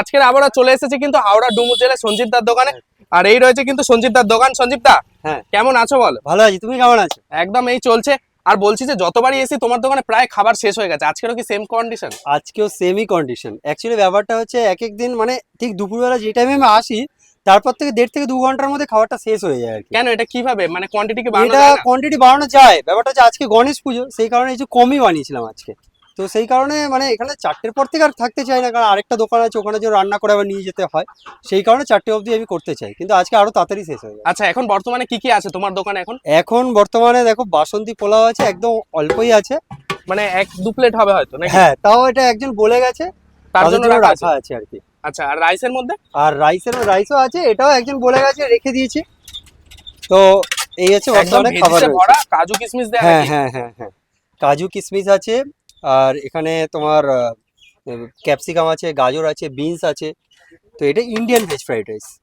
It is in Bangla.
আজকের আবারও চলে এসেছে কিন্তু হাওড়া ডুমুর জেলায় সঞ্জীব দার দোকানে। আর এই রয়েছে কিন্তু সঞ্জীব দার দোকান। সঞ্জীব দা হ্যাঁ। কেমন আছো বল? ভালো আছি। তুমি কেমন আছো? একদম এই চলছে। আর বলছি যে যতবারই এসি তোমার দোকানে প্রায় খাবার শেষ হয়ে গেছে। আজকেরও কি সেম কন্ডিশন আজকেও সেমই কন্ডিশন অ্যাকচুয়ালি ব্যাপারটা হচ্ছে এক এক দিন মানে ঠিক দুপুরবেলা যে টাইমে আমি আসি তারপর থেকে দেড় থেকে দু ঘণ্টার মধ্যে খাবারটা শেষ হয়ে যায় আর কি। কেন? এটা কীভাবে? মানে কোয়ান্টিটি কি বাড়ানো এটা? কোয়ান্টিটি বাড়ানো যায়। ব্যাপারটা হচ্ছে আজকে গণেশ পুজো সেই কারণে একটু কমই বানিয়েছিলাম আজকে। তো সেই কারণে মানে এখানে চারটের পর থেকে আর থাকতে চাই না কারণ আরেকটা দোকান আছে ওখানে যে রান্না করে আবার নিয়ে যেতে হয় সেই কারণে চারটে অবধি আমি করতে চাই। কিন্তু আজকে আরও তাড়াতাড়ি শেষ হয়ে যায় আচ্ছা এখন বর্তমানে কি কি আছে তোমার দোকানে এখন? এখন বর্তমানে দেখো বাসন্তী পোলাও আছে একদম অল্পই আছে। মানে এক দু প্লেট হবে হয়তো নাকি? হ্যাঁ তাও এটা একজন বলে গেছে তার জন্য রাখা আছে? আর কি। আচ্ছা আর রাইসের মধ্যে? আর রাইসের রাইসও আছে এটাও একজন বলে গেছে রেখে দিয়েছি। তো এই হচ্ছে একদম বর্তমানে খাবার কাজু কিশমিশ হ্যাঁ হ্যাঁ হ্যাঁ হ্যাঁ। কাজু কিশমিশ আছে আর এখানে তোমার ক্যাপসিকাম আছে, গাজর আছে, বিনস আছে। তো এটা ইন্ডিয়ান ভেজ ফ্রাইড রাইস